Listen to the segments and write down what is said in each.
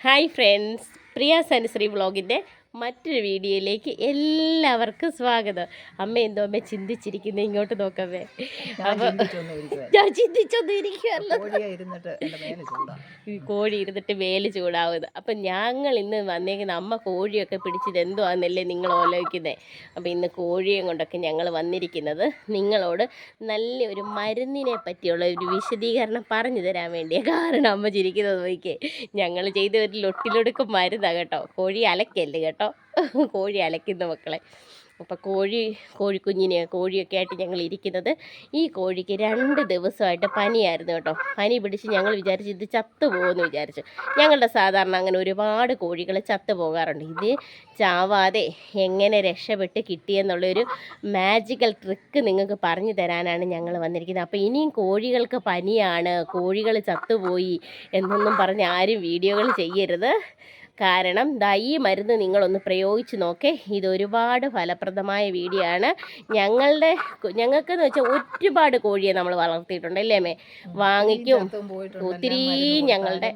Hi friends Priya ಸನಿಸ್ರಿ ವ್ಲಾಗಿದ್ದೆ മറ്റൊരു വീഡിയോയിലേക്ക് എല്ലാവർക്കും സ്വാഗതം. അമ്മ എന്തോ അമ്മ ചിന്തിച്ചിരിക്കുന്നത് ഇങ്ങോട്ട് നോക്കമ്മേ ഞാൻ അപ്പൊ ചിന്തിച്ചൊന്നും ഇരിക്കുവാ. ഞാൻ ചിന്തിച്ചൊന്നും കോഴി ഇരുന്നിട്ട് വേൽ ചൂടാവുന്നത് അപ്പം ഞങ്ങൾ ഇന്ന് വന്നേക്കുന്ന അമ്മ കോഴിയൊക്കെ പിടിച്ചത് എന്തോ ആണെന്നല്ലേ നിങ്ങൾ ആലോചിക്കുന്നത് അപ്പോൾ ഇന്ന് കോഴിയെ കൊണ്ടൊക്കെ ഞങ്ങൾ വന്നിരിക്കുന്നത് നിങ്ങളോട് നല്ല ഒരു മരുന്നിനെ പറ്റിയുള്ള ഒരു വിശദീകരണം പറഞ്ഞു തരാൻ വേണ്ടിയാണ് കാരണം അമ്മ ചിരിക്കുന്നത് നോക്കിയേ ഞങ്ങൾ ചെയ്ത ഒരു ലൊട്ടിലൊടുക്കും മരുന്നാണ് കേട്ടോ. കോഴി അലക്കല്ല് കേട്ടോ. കോഴി അലക്കുന്ന മക്കളെ. അപ്പം കോഴി കോഴിക്കുഞ്ഞിനെ കോഴിയൊക്കെ ആയിട്ട് ഞങ്ങൾ ഇരിക്കുന്നത്. ഈ കോഴിക്ക് രണ്ട് ദിവസമായിട്ട് പനിയായിരുന്നു കേട്ടോ. പനി പിടിച്ച് ഞങ്ങൾ വിചാരിച്ചു ഇത് ചത്തു പോകുമെന്ന് വിചാരിച്ചു. ഞങ്ങളുടെ സാധാരണ അങ്ങനെ ഒരുപാട് കോഴികൾ ചത്തു പോകാറുണ്ട്. ഇത് ചാവാതെ എങ്ങനെ രക്ഷപ്പെട്ട് കിട്ടിയെന്നുള്ളൊരു മാജിക്കൽ ട്രിക്ക് നിങ്ങൾക്ക് പറഞ്ഞു തരാനാണ് ഞങ്ങൾ വന്നിരിക്കുന്നത്. അപ്പോൾ ഇനിയും കോഴികൾക്ക് പനിയാണ് കോഴികൾ ചത്തുപോയി എന്നൊന്നും പറഞ്ഞ് ആരും വീഡിയോകൾ ചെയ്യരുത്. കാരണം ദാ ഈ മരുന്ന് നിങ്ങളൊന്ന് പ്രയോഗിച്ച് നോക്കേ. ഇത് ഒരുപാട് ഫലപ്രദമായ വീഡിയോ ആണ്. ഞങ്ങളുടെ ഞങ്ങൾക്ക് ഞങ്ങൾക്കെന്ന് വെച്ചാൽ ഒരുപാട് കോഴിയെ നമ്മൾ വളർത്തിയിട്ടുണ്ട് അല്ലേ മേ വാങ്ങിക്കും. ഒത്തിരി ഞങ്ങളുടെ.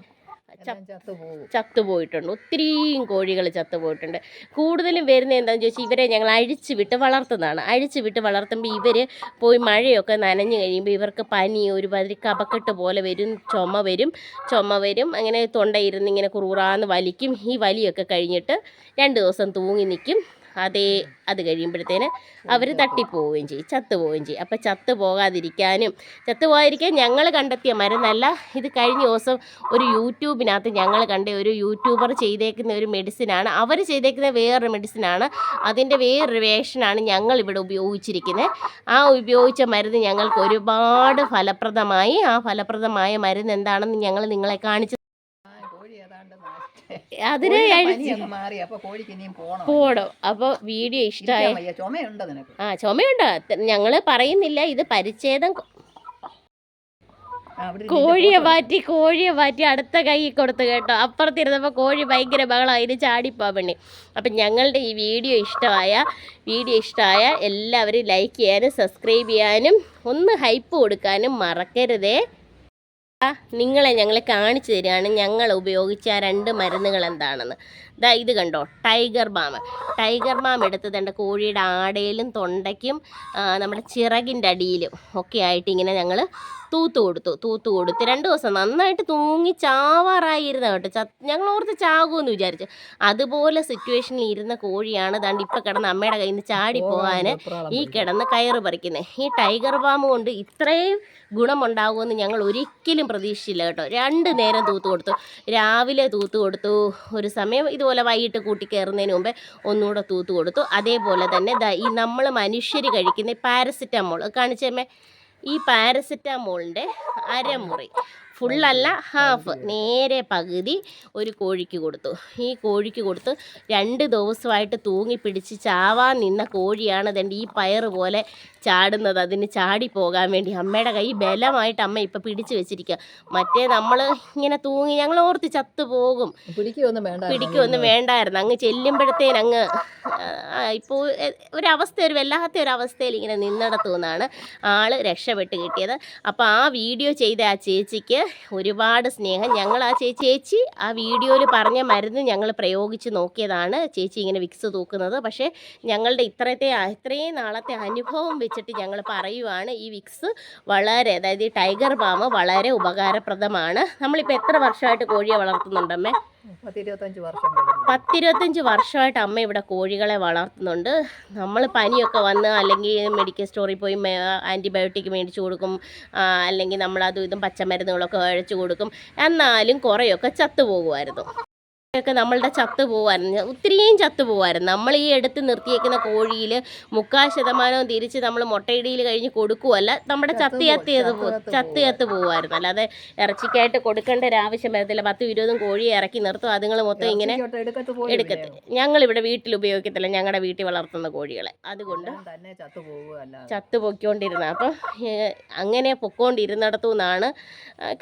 ചത്തുപോയിട്ടുണ്ട് ഒത്തിരിയും കോഴികൾ ചത്തുപോയിട്ടുണ്ട് കൂടുതലും വരുന്നത് എന്താണെന്ന് ചോദിച്ചാൽ ഇവരെ ഞങ്ങൾ അഴിച്ചു വിട്ട് വളർത്തുന്നതാണ്. അഴിച്ചു വിട്ട് വളർത്തുമ്പോൾ ഇവർ പോയി മഴയൊക്കെ നനഞ്ഞു കഴിയുമ്പോൾ ഇവർക്ക് പനി ഒരുമാതിരി കപക്കെട്ട് പോലെ വരും ചുമ വരും ചുമ വരും. അങ്ങനെ തൊണ്ടയിരുന്ന് ഇങ്ങനെ കുറുറാന്ന് വലിക്കും. ഈ വലിയൊക്കെ കഴിഞ്ഞിട്ട് രണ്ട് ദിവസം തൂങ്ങി നിൽക്കും അതേ അത് കഴിയുമ്പോഴത്തേന് അവർ തട്ടിപ്പോവുകയും ചെയ്യും ചത്തുപോവുകയും ചെയ്യും. അപ്പോൾ ചത്തു പോകാതിരിക്കാനും ചത്തു പോകാതിരിക്കാൻ ഞങ്ങൾ കണ്ടെത്തിയ മരുന്നല്ല ഇത് കഴിഞ്ഞ ദിവസം ഒരു യൂട്യൂബിനകത്ത് ഞങ്ങൾ കണ്ട ഒരു യൂട്യൂബർ ചെയ്തേക്കുന്ന ഒരു മെഡിസിനാണ്. അവർ ചെയ്തേക്കുന്ന വേറൊരു മെഡിസിനാണ്. അതിന്റെ വേറൊരു വേഷനാണ് ഞങ്ങൾ ഇവിടെ ഉപയോഗിച്ചിരിക്കുന്നത് ആ ഉപയോഗിച്ച മരുന്ന് ഞങ്ങൾക്ക് ഒരുപാട് ഫലപ്രദമായി ആ ഫലപ്രദമായ മരുന്ന് എന്താണെന്ന് ഞങ്ങൾ നിങ്ങളെ കാണിച്ചു ആ, കോഴി ഏതാണ്ട് നാശ- അതിനെ പോണം. അപ്പോൾ വീഡിയോ ഇഷ്ടമായി ആ ചുമയുണ്ടോ. ഞങ്ങൾ പറയുന്നില്ല. ഇത് പരിച്ഛേദം കോഴിയെ മാറ്റി കോഴിയെ മാറ്റി അടുത്ത കൈ കൊടുത്തു കേട്ടോ. അപ്പുറത്തിരുന്നപ്പോൾ കോഴി ഭയങ്കര ബഹളം. അതിന് ചാടിപ്പോ പെണ്ണി. അപ്പം ഞങ്ങളുടെ ഈ വീഡിയോ ഇഷ്ടമായ വീഡിയോ ഇഷ്ടമായ എല്ലാവരും ലൈക്ക് ചെയ്യാനും സബ്സ്ക്രൈബ് ചെയ്യാനും ഒന്ന് ഹൈപ്പ് കൊടുക്കാനും മറക്കരുതേ. നിങ്ങളെ ഞങ്ങൾ കാണിച്ചു തരികയാണ് ഞങ്ങൾ ഉപയോഗിച്ച ആ രണ്ട് മരുന്നുകൾ എന്താണെന്ന്. ദാ ഇത് കണ്ടോ ടൈഗർ ബാം ടൈഗർ ബാം എടുത്ത് തണ്ട കോഴിയുടെ ആടയിലും തൊണ്ടയ്ക്കും നമ്മുടെ ചിറകിന്റെ അടിയിലും ഒക്കെ ആയിട്ട് ഇങ്ങനെ ഞങ്ങൾ തൂത്ത് കൊടുത്തു തൂത്ത് കൊടുത്ത് രണ്ട് ദിവസം നന്നായിട്ട് തൂങ്ങി ചാവാറായിരുന്ന കേട്ടോ. ച ഞങ്ങൾ ഓർത്ത് ചാകുമെന്ന് വിചാരിച്ചു. അതുപോലെ സിറ്റുവേഷനിൽ ഇരുന്ന കോഴിയാണ് ദാണ്ട് ഇപ്പം കിടന്ന് അമ്മയുടെ കയ്യിൽ നിന്ന് ചാടി പോകാൻ ഈ. കിടന്ന് കയറ് പറിക്കുന്നത് ഈ ടൈഗർ ബാം കൊണ്ട് ഇത്രയും ഗുണമുണ്ടാകുമെന്ന് ഞങ്ങൾ ഒരിക്കലും പ്രതീക്ഷിച്ചില്ല കേട്ടോ. രണ്ട് നേരം തൂത്ത് കൊടുത്തു. രാവിലെ തൂത്ത് കൊടുത്തു. ഒരു സമയം ഇതുപോലെ വൈകിട്ട് കൂട്ടി കയറുന്നതിന് മുമ്പേ ഒന്നുകൂടെ തൂത്ത് കൊടുത്തു. അതേപോലെ തന്നെ ഈ നമ്മൾ മനുഷ്യർ കഴിക്കുന്ന പാരസിറ്റമോൾ കാണിച്ചമ്മേ ഈ പാരസിറ്റമോളിന്റെ അരമുറി. ഫുള്ളല്ല ഹാഫ് നേരെ പകുതി ഒരു കോഴിക്ക് കൊടുത്തു. ഈ കോഴിക്ക് കൊടുത്ത് രണ്ട് ദിവസമായിട്ട് തൂങ്ങി പിടിച്ച് ചാവാൻ നിന്ന കോഴിയാണ് അതെന്റെ ഈ പയറ് പോലെ ചാടുന്നത് അതിന് ചാടി പോകാൻ വേണ്ടി. അമ്മയുടെ കൈ ബലമായിട്ട് അമ്മ ഇപ്പം പിടിച്ചു വെച്ചിരിക്കുക മറ്റേ നമ്മൾ ഇങ്ങനെ തൂങ്ങി ഞങ്ങൾ ഓർത്ത് ചത്തു പോകും. പിടിക്കുകയൊന്നും വേണ്ട പിടിക്കൊന്നും വേണ്ടായിരുന്നു. അങ്ങ് ചെല്ലുമ്പോഴത്തേന് അങ്ങ് ഇപ്പോൾ ഒരവസ്ഥ ഒരു വല്ലാത്ത ഒരു അവസ്ഥയിൽ ഇങ്ങനെ നിന്നിടത്തു നിന്നാണ് ആൾ രക്ഷപ്പെട്ട് കിട്ടിയത്. അപ്പോൾ ആ വീഡിയോ ചെയ്ത ആ ചേച്ചിക്ക് ഒരുപാട് സ്നേഹം. ഞങ്ങൾ ആ ചേച്ചി ചേച്ചി ആ വീഡിയോയിൽ പറഞ്ഞ മരുന്ന് ഞങ്ങൾ പ്രയോഗിച്ച് നോക്കിയതാണ്. ചേച്ചി ഇങ്ങനെ വിക്സ് തൂക്കുന്നത്. പക്ഷേ ഞങ്ങളുടെ ഇത്രത്തെ ഇത്രയും നാളത്തെ അനുഭവം വെച്ചിട്ട് ഞങ്ങൾ പറയുവാണ് ഈ വിക്സ് വളരെ അതായത് ഈ ടൈഗർ ബാം വളരെ ഉപകാരപ്രദമാണ്. നമ്മളിപ്പോൾ എത്ര വർഷമായിട്ട് കോഴിയെ വളർത്തുന്നുണ്ടമ്മേ പത്തിരുപത്തഞ്ച് വർഷമായിട്ട് അമ്മ ഇവിടെ കോഴികളെ വളർത്തുന്നുണ്ട്. നമ്മൾ പനിയൊക്കെ വന്ന് അല്ലെങ്കിൽ മെഡിക്കൽ സ്റ്റോറിൽ പോയി ആന്റിബയോട്ടിക് മേടിച്ച് കൊടുക്കും അല്ലെങ്കിൽ നമ്മൾ അതും ഇതും പച്ചമരുന്നുകളൊക്കെ അഴിച്ചു കൊടുക്കും. എന്നാലും കുറേയൊക്കെ ചത്തു പോകുമായിരുന്നു ഒക്കെ നമ്മളുടെ ചത്തു പോകുമായിരുന്നു ഒത്തിരിയും ചത്തു പോകുമായിരുന്നു നമ്മൾ ഈ എടുത്ത് നിർത്തിയേക്കുന്ന കോഴിയിൽ മുക്കാൽ ശതമാനവും തിരിച്ച് നമ്മൾ മുട്ടയിടിയിൽ കഴിഞ്ഞ് കൊടുക്കുമല്ല നമ്മുടെ ചത്ത് ചത്ത് ചെയ്ത് ചത്ത് ചത്ത് പോകുമായിരുന്നു അല്ലാതെ ഇറച്ചിക്കായിട്ട് കൊടുക്കേണ്ട ഒരു ആവശ്യം വരത്തില്ല. പത്തും ഇരുപതും കോഴിയെ ഇറക്കി നിർത്തും. അതുങ്ങൾ മൊത്തം ഇങ്ങനെ എടുക്കത്ത് ഞങ്ങളിവിടെ വീട്ടിൽ ഉപയോഗിക്കത്തില്ല. ഞങ്ങളുടെ വീട്ടിൽ വളർത്തുന്ന കോഴികളെ. അതുകൊണ്ട് ചത്ത് പൊയ്ക്കൊണ്ടിരുന്ന അപ്പം അങ്ങനെ പൊക്കോണ്ടിരുന്നിടത്തു നിന്നാണ്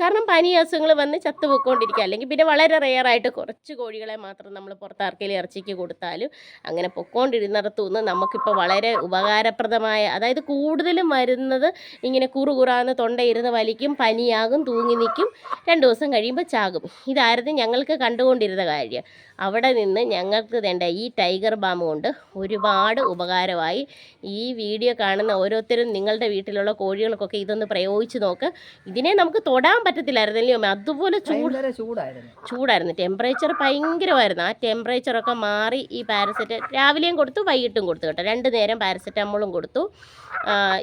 കാരണം പനി അസുഖങ്ങൾ വന്ന് ചത്തു പൊയ്ക്കൊണ്ടിരിക്കുക. അല്ലെങ്കിൽ പിന്നെ വളരെ റെയറായിട്ട് കുറച്ച് കോഴികളെ മാത്രം നമ്മൾ പുറത്ത് ആർക്കെങ്കിലും ഇറച്ചിക്ക് കൊടുത്താലും അങ്ങനെ പൊക്കോണ്ടിരുന്നിടത്തു നിന്ന് നമുക്കിപ്പോൾ വളരെ ഉപകാരപ്രദമായ അതായത് കൂടുതലും വരുന്നത് ഇങ്ങനെ കുറുകുറാന്ന് തൊണ്ടയിരുന്ന് വലിക്കും പനിയാകും തൂങ്ങി നിൽക്കും രണ്ട് ദിവസം കഴിയുമ്പോൾ ചാകും. ഇതായിരുന്നു ഞങ്ങൾക്ക് കണ്ടുകൊണ്ടിരുന്ന കാര്യം. അവിടെ നിന്ന് ഞങ്ങൾക്ക് വേണ്ട ഈ ടൈഗർ ബാം കൊണ്ട് ഒരുപാട് ഉപകാരമായി. ഈ വീഡിയോ കാണുന്ന ഓരോരുത്തരും നിങ്ങളുടെ വീട്ടിലുള്ള കോഴികൾക്കൊക്കെ ഇതൊന്ന് പ്രയോഗിച്ച് നോക്ക്. ഇതിനെ നമുക്ക് തൊടാൻ പറ്റത്തില്ലായിരുന്നല്ലോ അതുപോലെ ചൂട് ചൂടായിരുന്നു. ടെമ്പറേച്ചർ ഭയങ്കരമായിരുന്നു. ആ ടെമ്പറേച്ചറൊക്കെ മാറി ഈ പാരസെറ്റ് രാവിലെയും കൊടുത്തു വൈകിട്ടും കൊടുത്തു കേട്ടോ. രണ്ട് നേരം പാരസെറ്റമോളും കൊടുത്തു.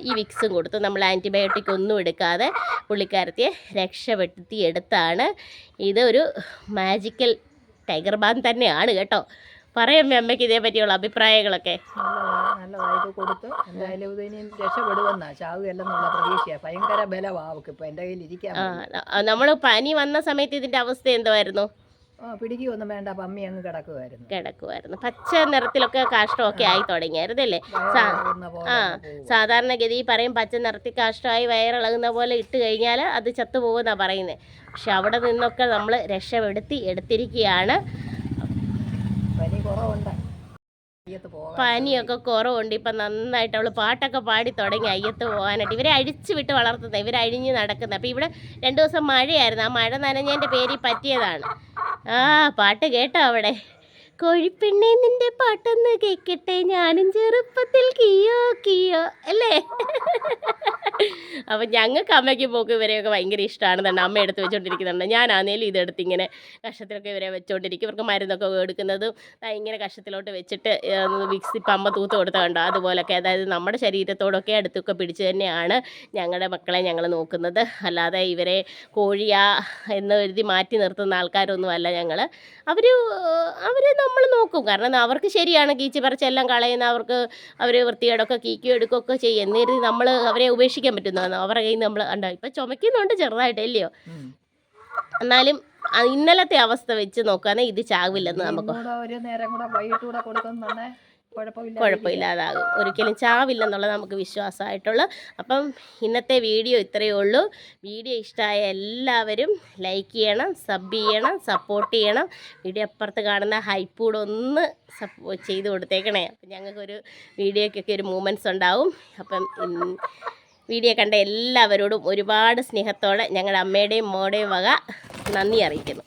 ഈ വിക്സും കൊടുത്തു. നമ്മൾ ആന്റിബയോട്ടിക് ഒന്നും എടുക്കാതെ പുള്ളിക്കാരത്തിയെ രക്ഷപ്പെടുത്തി എടുത്താണ്. ഇതൊരു മാജിക്കൽ ടൈഗർ ബാൻ തന്നെയാണ് കേട്ടോ. പറയാം അമ്മയ്ക്ക് ഇതേ പറ്റിയുള്ള അഭിപ്രായങ്ങളൊക്കെ നല്ല കൊടുത്ത്. എന്തായാലും ഇത് ഇനിയും രക്ഷപ്പെടുമെന്നാ. ചാവുകയല്ലെന്നുള്ള പ്രതീക്ഷയാണ് ഭയങ്കര ബലവാവക്ക് ഇപ്പൊ. എന്റെ കയ്യിൽ ഇരിക്കാം നമ്മൾ പനി വന്ന സമയത്ത് ഇതിന്റെ അവസ്ഥ എന്തുമായിരുന്നു ആ പിടിക്കുകയൊന്നും വേണ്ട. പമ്മി അങ്ങ് കിടക്കുമായിരുന്നു കിടക്കുമായിരുന്നു പച്ച നിറത്തിലൊക്കെ കാഷ്ടമൊക്കെ ആയി തുടങ്ങിയായിരുന്നു അല്ലേ ആ. സാധാരണഗതി പറയും പച്ച നിറത്തി കാഷ്ടമായി വയറിളകുന്ന പോലെ ഇട്ട് കഴിഞ്ഞാൽ അത് ചത്തുപോകുന്നാ പറയുന്നത് പക്ഷെ അവിടെ നിന്നൊക്കെ നമ്മൾ രക്ഷപ്പെടുത്തി എടുത്തിരിക്കുകയാണ്. പനി കുറവുണ്ട്. പനിയൊക്കെ കുറവുണ്ട്. ഇപ്പം നന്നായിട്ട് അവൾ പാട്ടൊക്കെ പാടി തുടങ്ങി അയ്യത്ത് പോകാനായിട്ട്. ഇവരെ അഴിച്ചു വിട്ട് വളർത്തുന്നത് ഇവരെ അഴിഞ്ഞ് നടക്കുന്നത് അപ്പോൾ ഇവിടെ രണ്ട് ദിവസം മഴയായിരുന്നു. ആ മഴ നനഞ്ഞതിന്റെ പേരിൽ പറ്റിയതാണ്. ആ പാട്ട് കേട്ടോ അവിടെ. കോഴിപ്പെണ്ണെ നിന്റെ പാട്ടൊന്ന് കേക്കട്ടെ. ഞാനും ചെറുപ്പത്തിൽ കിയോ കിയോ അല്ലേ? അപ്പം ഞങ്ങൾക്ക് അമ്മയ്ക്ക് പോക്ക് ഇവരെയൊക്കെ ഭയങ്കര ഇഷ്ടമാണ് തന്നെ അമ്മ എടുത്ത് വെച്ചോണ്ടിരിക്കുന്നുണ്ട്. ഞാനാന്നേലും ഇതെടുത്ത് ഇങ്ങനെ കഷത്തിലൊക്കെ ഇവരെ വെച്ചോണ്ടിരിക്കും. ഇവർക്ക് മരുന്നൊക്കെ എടുക്കുന്നതും ഇങ്ങനെ കഷത്തിലോട്ട് വെച്ചിട്ട് വിക്സ് പമ്പ തൂത്ത് കൊടുത്ത കണ്ടോ? അതുപോലൊക്കെ. അതായത് നമ്മുടെ ശരീരത്തോടൊക്കെ അടുത്തൊക്കെ പിടിച്ച് തന്നെയാണ് ഞങ്ങളുടെ മക്കളെ ഞങ്ങൾ നോക്കുന്നത്. അല്ലാതെ ഇവരെ കോഴിയാ എന്ന് എഴുതി മാറ്റി നിർത്തുന്ന ആൾക്കാരൊന്നും അല്ല ഞങ്ങൾ അവർ അവർ നമ്മൾ നോക്കും. കാരണം അവർക്ക് ശരിയാണ് കീച്ചി പറിച്ചെല്ലാം കളയുന്ന അവർക്ക് അവർ വൃത്തികേടൊക്കെ കീക്കുകയോ എടുക്കുകയൊക്കെ ചെയ്യും. എന്നിരുന്ന് നമ്മൾ അവരെ ഉപേക്ഷിക്കാൻ പറ്റുന്നതാണ്. അവരുടെ കയ്യിൽ നമ്മൾ ഉണ്ടാവും ഇപ്പം ചുമക്കുന്നുണ്ട് ചെറുതായിട്ട് അല്ലയോ? എന്നാലും ഇന്നലത്തെ അവസ്ഥ വെച്ച് നോക്കുകയാണെങ്കിൽ ഇത് ചാവില്ലെന്ന് നമുക്ക് കൂടെ ഒരു നേരം കൂടെ വൈകിട്ട് കൂടെ കൊടുക്കുന്നുണ്ടെ കുഴപ്പമില്ല കുഴപ്പമില്ലാതാകും. ഒരിക്കലും ചാവില്ലെന്നുള്ളത് നമുക്ക് വിശ്വാസമായിട്ടുള്ള. അപ്പം ഇന്നത്തെ വീഡിയോ ഇത്രയേ ഉള്ളൂ. വീഡിയോ ഇഷ്ടമായ എല്ലാവരും ലൈക്ക് ചെയ്യണം സബ് ചെയ്യണം സപ്പോർട്ട് ചെയ്യണം. വീഡിയോ അപ്പുറത്ത് കാണുന്ന ഹൈപ്പൂടെ ഒന്ന് സപ്പോ ചെയ്ത് കൊടുത്തേക്കണേ. അപ്പം ഞങ്ങൾക്കൊരു വീഡിയോയ്ക്കൊക്കെ ഒരു മൂമെന്റ്സ് ഉണ്ടാവും. അപ്പം വീഡിയോ കണ്ട എല്ലാവരോടും ഒരുപാട് സ്നേഹത്തോടെ ഞങ്ങളുടെ അമ്മയുടെയും മോടെയും വക നന്ദി അറിയിക്കുന്നു.